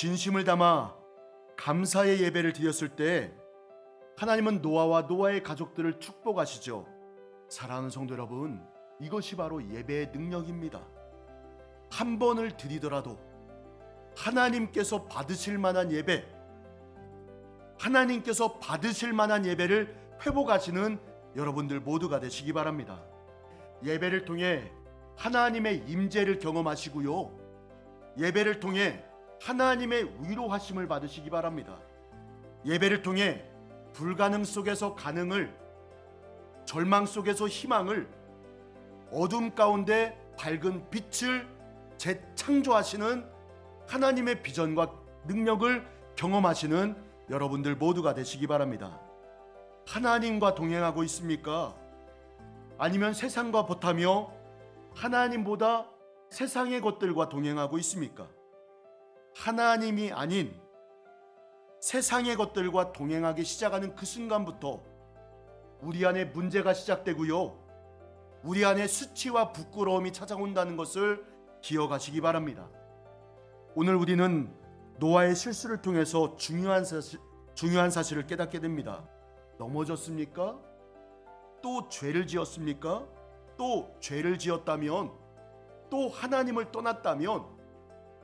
진심을 담아 감사의 예배를 드렸을 때 하나님은 노아와 노아의 가족들을 축복하시죠. 사랑하는 성도 여러분, 이것이 바로 예배의 능력입니다. 한 번을 드리더라도 하나님께서 받으실 만한 예배, 하나님께서 받으실 만한 예배를 회복하시는 여러분들 모두가 되시기 바랍니다. 예배를 통해 하나님의 임재를 경험하시고요. 예배를 통해 하나님의 위로하심을 받으시기 바랍니다. 예배를 통해 불가능 속에서 가능을 절망 속에서 희망을 어둠 가운데 밝은 빛을 재창조하시는 하나님의 비전과 능력을 경험하시는 여러분들 모두가 되시기 바랍니다. 하나님과 동행하고 있습니까? 아니면 세상과 버타며 하나님보다 세상의 것들과 동행하고 있습니까? 하나님이 아닌 세상의 것들과 동행하기 시작하는 그 순간부터 우리 안에 문제가 시작되고요. 우리 안에 수치와 부끄러움이 찾아온다는 것을 기억하시기 바랍니다. 오늘 우리는 노아의 실수를 통해서 중요한 사실, 중요한 사실을 깨닫게 됩니다. 넘어졌습니까? 또 죄를 지었습니까? 또 죄를 지었다면 또 하나님을 떠났다면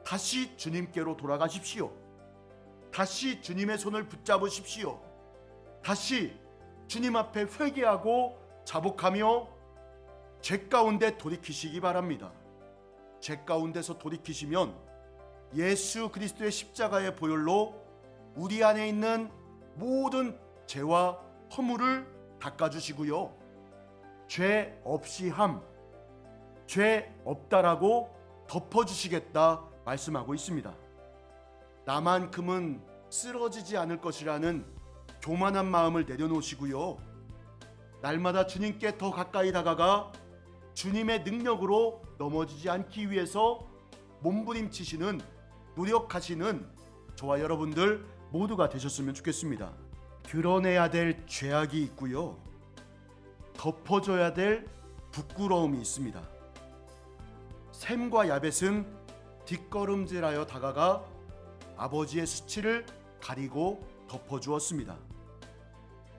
다시 주님께로 돌아가십시오. 다시 주님의 손을 붙잡으십시오. 다시 주님 앞에 회개하고 자복하며 죄 가운데 돌이키시기 바랍니다. 죄 가운데서 돌이키시면 예수 그리스도의 십자가의 보혈로 우리 안에 있는 모든 죄와 허물을 닦아주시고요. 죄 없이 함, 죄 없다라고 덮어주시겠다 말씀하고 있습니다. 나만큼은 쓰러지지 않을 것이라는 교만한 마음을 내려놓으시고요. 날마다 주님께 더 가까이 다가가 주님의 능력으로 넘어지지 않기 위해서 몸부림치시는 노력하시는 저와 여러분들 모두가 되셨으면 좋겠습니다. 드러내야 될 죄악이 있고요. 덮어줘야 될 부끄러움이 있습니다. 샘과 야벳은 뒷걸음질하여 다가가 아버지의 수치를 가리고 덮어주었습니다.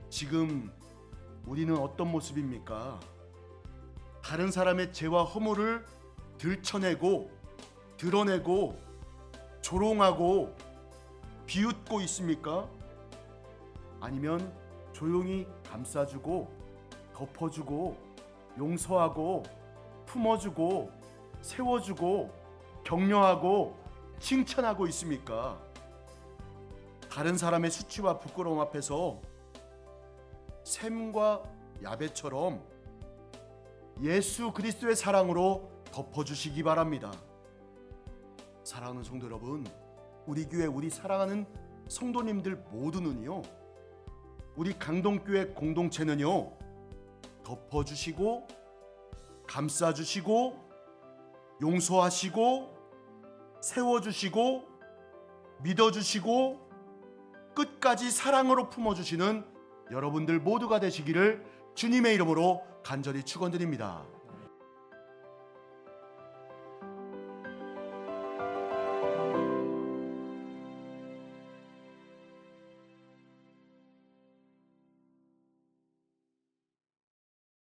지금 우리는 어떤 모습입니까? 다른 사람의 죄와 허물을 들춰내고 드러내고 조롱하고 비웃고 있습니까? 아니면 조용히 감싸주고 덮어주고 용서하고 품어주고 세워주고 격려하고 칭찬하고 있습니까? 다른 사람의 수치와 부끄러움 앞에서 샘과 야베처럼 예수 그리스도의 사랑으로 덮어주시기 바랍니다. 사랑하는 성도 여러분, 우리 교회 우리 사랑하는 성도님들 모두는요, 우리 강동교회 공동체는요, 덮어주시고, 감싸주시고, 용서하시고, 세워주시고, 믿어주시고, 끝까지 사랑으로 품어주시는 여러분들 모두가 되시기를 주님의 이름으로 간절히 축원드립니다.